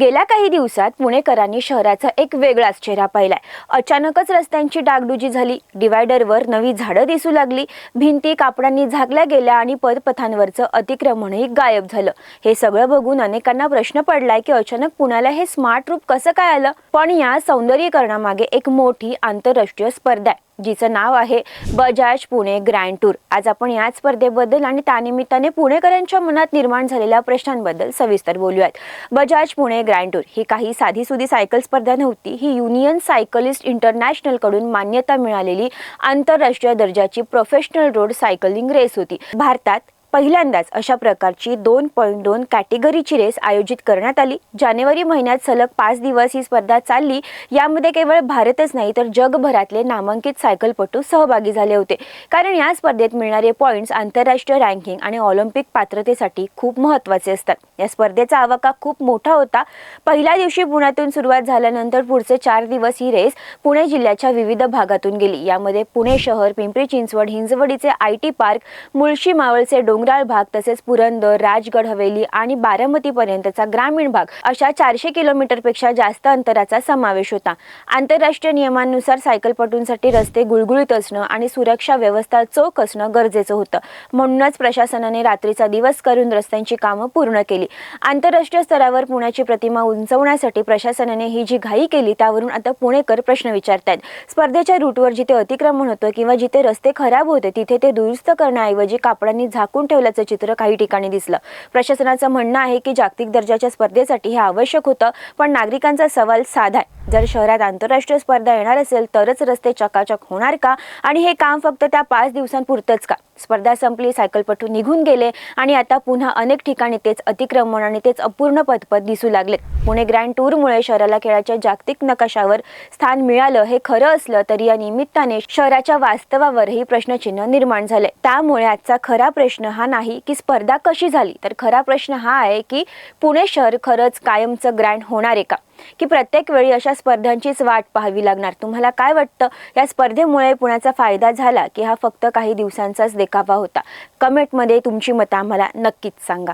गेल्या काही दिवसात पुणेकरांनी शहराचा एक वेगळाच चेहरा पाहिलाय. अचानकच रस्त्यांची डागडुजी झाली. डिवायडरवर नवी झाडं दिसू लागली. भिंती कापडांनी झाकल्या गेल्या आणि पदपथांवरचं अतिक्रमणही गायब झालं. हे सगळं बघून अनेकांना प्रश्न पडलाय की अचानक पुण्याला हे स्मार्ट रूप कसं काय आलं? पण या सौंदर्यीकरणामागे एक मोठी आंतरराष्ट्रीय स्पर्धा आहे. जिचं नाव आहे बजाज पुणे ग्रँड टूर. आज आपण या स्पर्धेबद्दल आणि त्यानिमित्ताने पुणेकरांच्या मनात निर्माण झालेल्या प्रश्नांबद्दल सविस्तर बोलूयात. बजाज पुणे ग्रँड टूर ही काही साधीसुधी सायकल स्पर्धा नव्हती ही युनियन सायकलिस्ट इंटरनॅशनलकडून मान्यता मिळालेली आंतरराष्ट्रीय दर्जाची प्रोफेशनल रोड सायकलिंग रेस होती. भारतात पहिल्यांदाच अशा प्रकारची दोन पॉईंट दोन कॅटेगरीची रेस आयोजित करण्यात आली. जानेवारी महिन्यात सलग पाच दिवस ही स्पर्धा चालली. यामध्ये केवळ भारतच नाही तर जगभरातले नामांकित सायकलपटू सहभागी झाले होते. कारण या स्पर्धेत मिळणारे पॉईंट्स आंतरराष्ट्रीय रँकिंग आणि ऑलिम्पिक पात्रतेसाठी खूप महत्त्वाचे असतात. या स्पर्धेचा आवाका खूप मोठा होता. पहिल्या दिवशी पुण्यातून सुरुवात झाल्यानंतर पुढचे चार दिवस ही रेस पुणे जिल्ह्याच्या विविध भागातून गेली. यामध्ये पुणे शहर पिंपरी चिंचवड हिंजवडीचे आय टी पार्क मुळशी मावळचे डोंगराळ भाग तसेच पुरंदर राजगड हवेली आणि बारामतीपर्यंतचा ग्रामीण भाग अशा चारशे किलोमीटरपेक्षा जास्त अंतराचा समावेश होता. आंतरराष्ट्रीय नियमांनुसार सायकलपटूंसाठी रस्ते गुळगुळीत असणं आणि सुरक्षा व्यवस्था चोख असणं गरजेचं होतं. म्हणूनच प्रशासनाने रात्रीचा दिवस करून रस्त्यांची कामं पूर्ण केली. आंतरराष्ट्रीय स्तरावर पुण्याची प्रतिमा उंचवण्यासाठी प्रशासनाने ही जी घाई केली त्यावरून आता पुणेकर प्रश्न विचारतात स्पर्धेच्या रूटवर जिथे अतिक्रमण होतं किंवा जिथे रस्ते खराब होते तिथे ते दुरुस्त करण्याऐवजी कापडांनी झाकून ठेवल्याचं चित्र काही ठिकाणी दिसलं. प्रशासनाचं म्हणणं आहे की जागतिक दर्जाच्या स्पर्धेसाठी हे आवश्यक होतं पण नागरिकांचा सवाल साधा आहे. जर शहरात आंतरराष्ट्रीय स्पर्धा येणार असेल तरच रस्ते चकाचक होणार का? आणि हे काम फक्त त्या पाच दिवसांपुरतंच का? स्पर्धा संपली सायकलपटू निघून गेले आणि आता पुन्हा अनेक ठिकाणी तेच अतिक्रमण आणि तेच अपूर्ण पदपद दिसू लागले. पुणे ग्रँड टूरमुळे शहराला खेळाच्या जागतिक नकाशावर स्थान मिळालं हे खरं असलं तरी या निमित्ताने शहराच्या वास्तवावरही प्रश्नचिन्ह निर्माण झाले. त्यामुळे आजचा खरा प्रश्न हा नाही की स्पर्धा कशी झाली तर खरा प्रश्न हा आहे की पुणे शहर खरंच कायमचं ग्रँड होणार आहे का? की प्रत्येक वेळी अशा स्पर्धांचीच वाट पाहावी लागणार. तुम्हाला काय वाटतं? या स्पर्धेमुळे पुण्याचा फायदा झाला की हा फक्त काही दिवसांचाच देखावा होता? कमेंटमध्ये तुमची मतं आम्हाला नक्कीच सांगा.